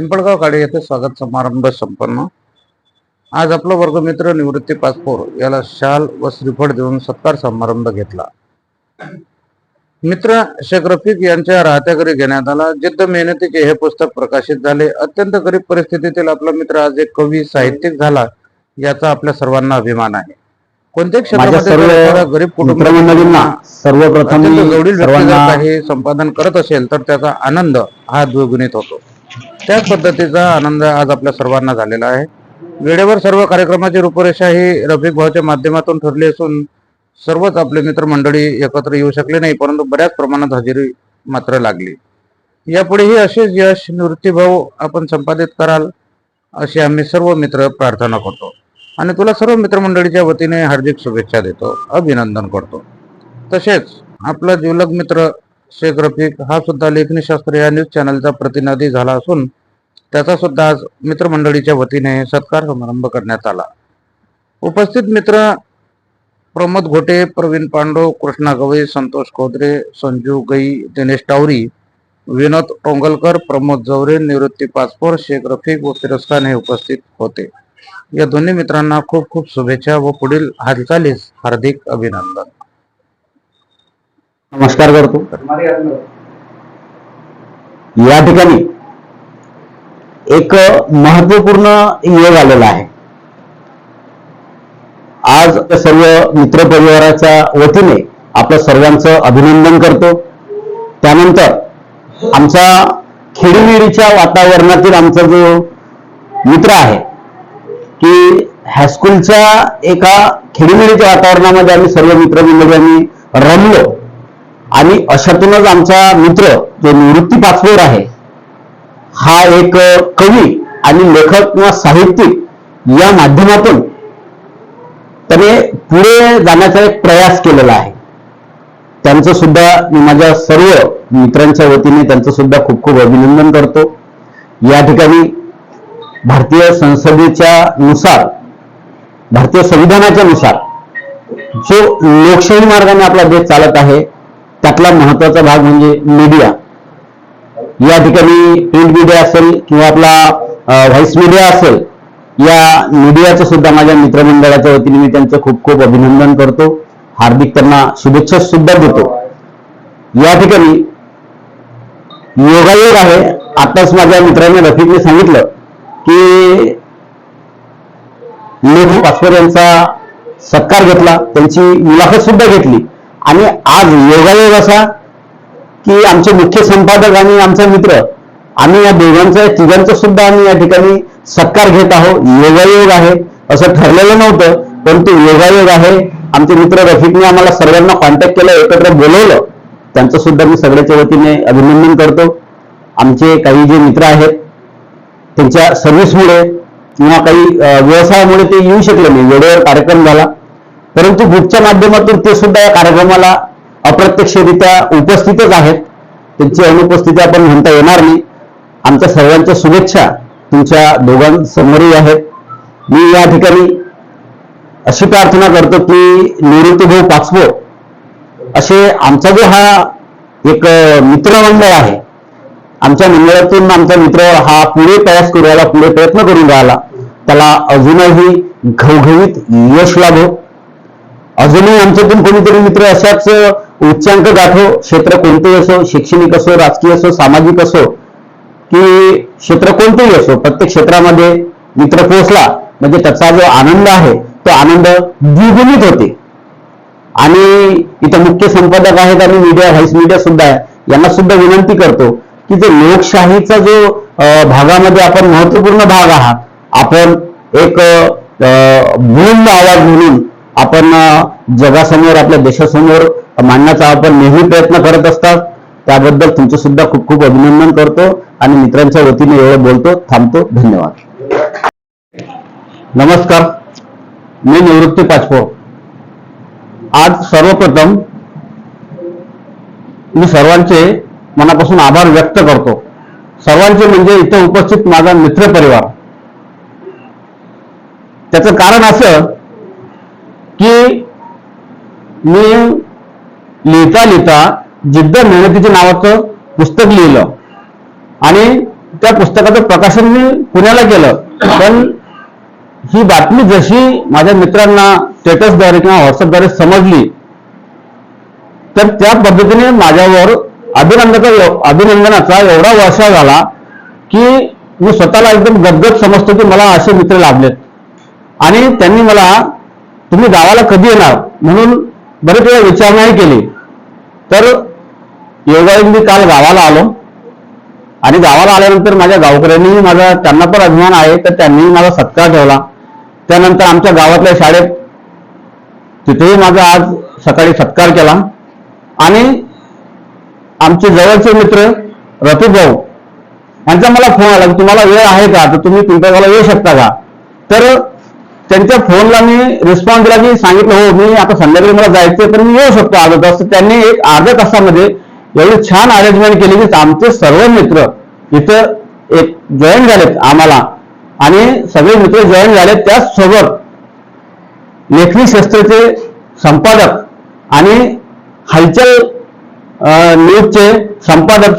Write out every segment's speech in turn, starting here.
पिंपळगाव काडे येथे स्वागत समारंभ संपन्न. आज आपला वर्गमित्र निवृत्ती पाचपोर याला शाल व श्रीफळ देऊन सत्कार समारंभ घेतला. मित्र शेख रफिक यांच्या राहत्या घरी घेण्यात आला. जिद्द मेहनतीचे हे पुस्तक प्रकाशित झाले. अत्यंत गरीब परिस्थितीतील आपला मित्र आज एक कवी साहित्यिक झाला याचा आपल्या सर्वांना अभिमान आहे. कोणत्याही माझ्या क्षेत्रामध्ये गरीब मित्रमंडळींना सर्वप्रथम संपादन करत असेल तर त्याचा आनंद हा द्विगुणित होतो. त्याच पद्धतीचा आनंद आज आपल्या सर्वांना झालेला आहे. वेळेवर सर्व कार्यक्रमाची रूपरेषा ही रफिक भाऊच्या माध्यमातून ठरली असून सर्वच आपले मित्रमंडळी एकत्र येऊ शकले नाही परंतु बऱ्याच प्रमाणात हजेरी मात्र लागली. यापुढेही असेच यश निवृत्तीभाऊ आपण संपादित कराल अशी आम्ही सर्व मित्र प्रार्थना करतो. आणि तुला सर्व मित्रमंडळीच्या वतीने हार्दिक शुभेच्छा देतो अभिनंदन करतो. तसेच आपला जिवलग मित्र शेख रफिक हा सुद्धा लेखनीशास्त्र या न्यूज चॅनलचा प्रतिनिधी झाला असून त्याचा सुद्धा आज मित्रमंडळीच्या वतीने सत्कार समारंभ करण्यात आला. उपस्थित मित्र प्रमोद घोटे प्रवीण पांडव कृष्णा गवई संतोष खोदरे संजू गई दिनेश टावरी विनोद टोंगलकर प्रमोद जवरे निवृत्ती पाचपोर शेख रफिक व फिरोज हे उपस्थित होते. या दोन्ही मित्रांना खूप खूप शुभेच्छा व पुढील हालचालीस हार्दिक अभिनंदन. नमस्कार करतो. या ठिकाणी एक महत्त्वपूर्ण योग आलेला आहे. आज सर्व मित्र परिवाराच्या वतीने आपलं सर्वांचं अभिनंदन करतो. त्यानंतर आमचा खेडीमेडीच्या वातावरणातील आमचा जो मित्र आहे की हायस्कूलच्या एका खेडीमेडीच्या वातावरणामध्ये आम्ही सर्व मित्रमंडळी आम्ही रमलो. आणि अशातूनच आमचा मित्र जो निवृत्ती पाचपोर आहे हा एक कवी आणि लेखक किंवा साहित्यिक या माध्यमातून त्याने पुढे जाण्याचा एक प्रयास केलेला आहे. त्यांचं सुद्धा मी माझ्या सर्व मित्रांच्या वतीने त्यांचं सुद्धा खूप खूप अभिनंदन करतो. या ठिकाणी भारतीय संसदेच्या नुसार भारतीय संविधानाच्या नुसार जो लोकशाही मार्गाने आपला देश चालत आहे त्यातला महत्त्वाचा भाग म्हणजे मीडिया या ठिकाणी प्रिंट मीडिया असेल किंवा आपला व्हॉइस मीडिया असेल या मीडियाचं सुद्धा माझ्या मित्रमंडळाच्या वतीने मी त्यांचं खूप खूप अभिनंदन करतो. हार्दिक त्यांना शुभेच्छा सुद्धा देतो. या ठिकाणी योगायोग आहे. आताच माझ्या मित्राने रफिकने सांगितलं की लेखी पासवार यांचा सत्कार घेतला त्यांची मुलाखत सुद्धा घेतली. आणि आज योगायोग असा की आमचे मुख्य संपादक आणि आमचा मित्र आम्ही या दोघांचा तिघांचा सुद्धा आम्ही या ठिकाणी सत्कार घेत आहोत. योगायोग आहे असं ठरलेलं नव्हतं परंतु योगायोग आहे. आमचे मित्र रफिकने आम्हाला सर्वांना कॉन्टॅक्ट केलं एकत्र बोलवलं. त्यांचं सुद्धा मी सगळ्याच्या वतीने अभिनंदन करतो. आमचे काही जे मित्र आहेत त्यांच्या सर्व्हिसमुळे किंवा काही व्यवसायामुळे ते येऊ शकले नाही. वेळेवर कार्यक्रम झाला. परंतु ग्रुपच्या माध्यमातून ते सुद्धा या कार्यक्रमाला अप्रत्यक्षरित्या उपस्थितच आहेत. त्यांची अनुपस्थिती आपण म्हणता येणार नाही. आमच्या सर्वांच्या शुभेच्छा तुमच्या दोघांसमोरही आहेत. मी या ठिकाणी अशी प्रार्थना करतो की निवृत्ती भाऊ पाचवो असे आमचा जो हा एक मित्रमंडळ आहे आमच्या मंडळातून आमचा मित्र हा पुढे प्रयास करू राहिला पुढे प्रयत्न करून राहिला त्याला अजूनही घवघवीत यश लाभो. अजूनही आमच्यातून कोणीतरी मित्र अशाच उच्चांक गाठो क्षेत्र कोणतेही असो शैक्षणिक असो राजकीय असो सामाजिक असो की क्षेत्र कोणतेही असो प्रत्येक क्षेत्रामध्ये मित्र पोहोचला म्हणजे त्याचा जो आनंद आहे तो आनंद द्विगुणित होते. आणि इथं मुख्य संपादक आहेत आणि मीडिया व्हाईस मीडिया सुद्धा आहे. यांना सुद्धा विनंती करतो की जो लोकशाहीचा जो अं, भागामध्ये आपण महत्त्वपूर्ण भाग आहात आपण एक अं, आवाज म्हणून आपण जगासमोर आपल्या देशासमोर मांडण्याचा आपण नेहमी प्रयत्न करत असतात. त्याबद्दल तुमचं सुद्धा खूप खूप अभिनंदन करतो आणि मित्रांच्या वतीने एवढं बोलतो थांबतो. धन्यवाद. नमस्कार. मी निवृत्ती पाचपो आज सर्वप्रथम मी सर्वांचे मनापासून आभार व्यक्त करतो. सर्वांचे म्हणजे इथं उपस्थित माझा मित्र परिवार त्याचं कारण असं की मी लिहिता लिहिता जिद्द मेहनतीच्या नावाचं पुस्तक लिहिलं. आणि त्या पुस्तकाचं प्रकाशन मी पुण्याला केलं. पण ही बातमी जशी माझ्या मित्रांना स्टेटसद्वारे किंवा व्हॉट्सअपद्वारे समजली तर त्या पद्धतीने माझ्यावर अभिनंदनाचा अभिनंदनाचा एवढा वर्षा झाला की मी स्वतःला एकदम गदगद समजतो की मला असे मित्र लाभलेत. आणि त्यांनी मला तुम्ही गावाला कधी येणार? म्हणून बरेच वेळा विचारणाही केली. तर योगायोग मी काल गावाला आलो. आणि गावाला आल्यानंतर माझ्या गावकऱ्यांनीही माझा त्यांना पण अभिमान आहे तर त्यांनीही माझा सत्कार ठेवला. त्यानंतर आमच्या गावातल्या शाळेत तिथेही माझा आज सकाळी सत्कार केला. आणि आमचे जवळचे मित्र रफी भाऊ यांचा मला फोन आला की तुम्हाला वेळ आहे का? तर तुम्ही पिंपळगावला येऊ शकता का? तर त्यांच्या फोनला मी रिस्पॉन्स दिला की सांगितलं हो मी आता संध्याकाळी मला जायचं पण मी येऊ शकतो अर्धा तास त्यांनी एक अर्ध्या तासामध्ये एवढी छान अरेंजमेंट केली की आमचे सर्व मित्र इथं एक जॉईन झालेत आम्हाला. आणि सगळे मित्र जॉईन झालेत त्याचसोबत लेखनी शास्त्राचे संपादक आणि हालचाल न्यूजचे संपादक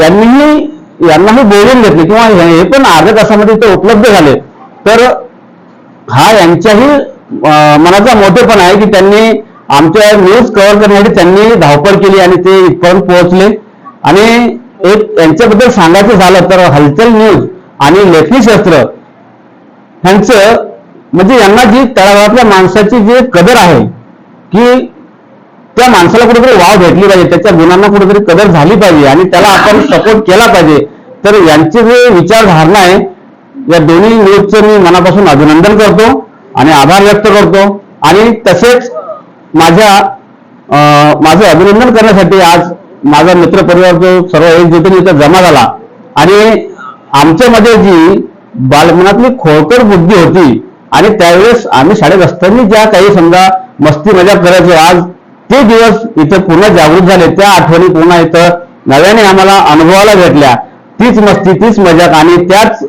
यांनीही यांनाही बोलून घेतले किंवा हे हे पण अर्ध्या तासामध्ये ते उपलब्ध झाले. तर हा यांच्याही मनाचा मोठेपण आहे की त्यांनी आमच्या न्यूज कव्हर करण्यासाठी त्यांनी धावपळ केली आणि ते इथपर्यंत पोहोचले. आणि एक यांच्याबद्दल सांगायचं झालं तर हलचल न्यूज आणि लेखनी शास्त्र ह्यांचं म्हणजे यांना जी तळागाळातल्या माणसाची जी कदर आहे की त्या माणसाला कुठेतरी वाव भेटली पाहिजे त्याच्या गुणांना कुठेतरी कदर झाली पाहिजे आणि त्याला आपण सपोर्ट केला पाहिजे. तर यांची जे विचारधारणा आहे या दोन्ही न्यूजचं मी मनापासून अभिनंदन करतो आणि आभार व्यक्त करतो. आणि तसेच माझ्या माझं अभिनंदन करण्यासाठी आज माझा मित्रपरिवार जो सर्व एकजुटीने इथं जमा झाला. आणि आमच्यामध्ये जी बालमनातली खोळकर बुद्धी होती आणि त्यावेळेस आम्ही शाळेत असताना ज्या काही समजा मस्ती मजा करायचो आज ते दिवस इथं पुन्हा जागृत झाले. त्या आठवणी पुन्हा इथं नव्याने आम्हाला अनुभवायला भेटल्या. तीच मस्ती तीच मजाक आणि त्याच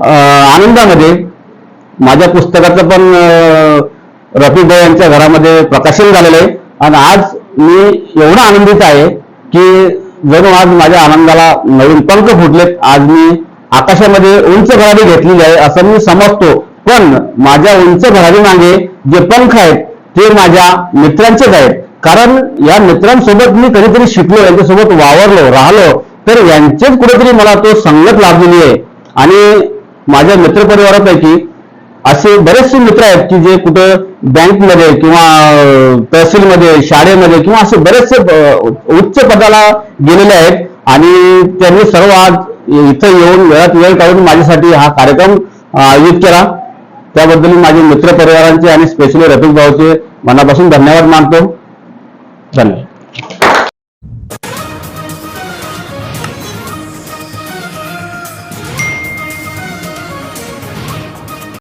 आनंदामध्ये. माझ्या पुस्तकाचं पण अं, यांच्या घरामध्ये प्रकाशन झालेलं आहे. आणि आज मी एवढा आनंदित आहे की जणू आज माझ्या आनंदाला नवीन पंख फुटलेत. आज मी आकाशामध्ये उंच भरारी घेतलेली आहे असं मी समजतो. पण माझ्या उंच भरारी मागे जे पंख आहेत ते माझ्या मित्रांचेच आहेत. कारण या मित्रांसोबत मी कधीतरी शिकलो यांच्यासोबत वावरलो राहिलो तर यांचेच कुठेतरी मला तो संगत लाभलेली आहे. आणि माझ्या मित्रपरिवारापैकी असे बरेचसे मित्र आहेत की जे कुठं बँकमध्ये किंवा तहसीलमध्ये शाळेमध्ये किंवा असे बरेचसे उच्च पदाला गेलेले आहेत. आणि त्यांनी सर्व आज इथं येऊन वेळात वेळ काढून माझ्यासाठी हा कार्यक्रम आयोजित केला. त्याबद्दल मी माझे मित्र परिवारांचे आणि स्पेशली रफिक भाऊचे मनापासून धन्यवाद मानतो. धन्यवाद.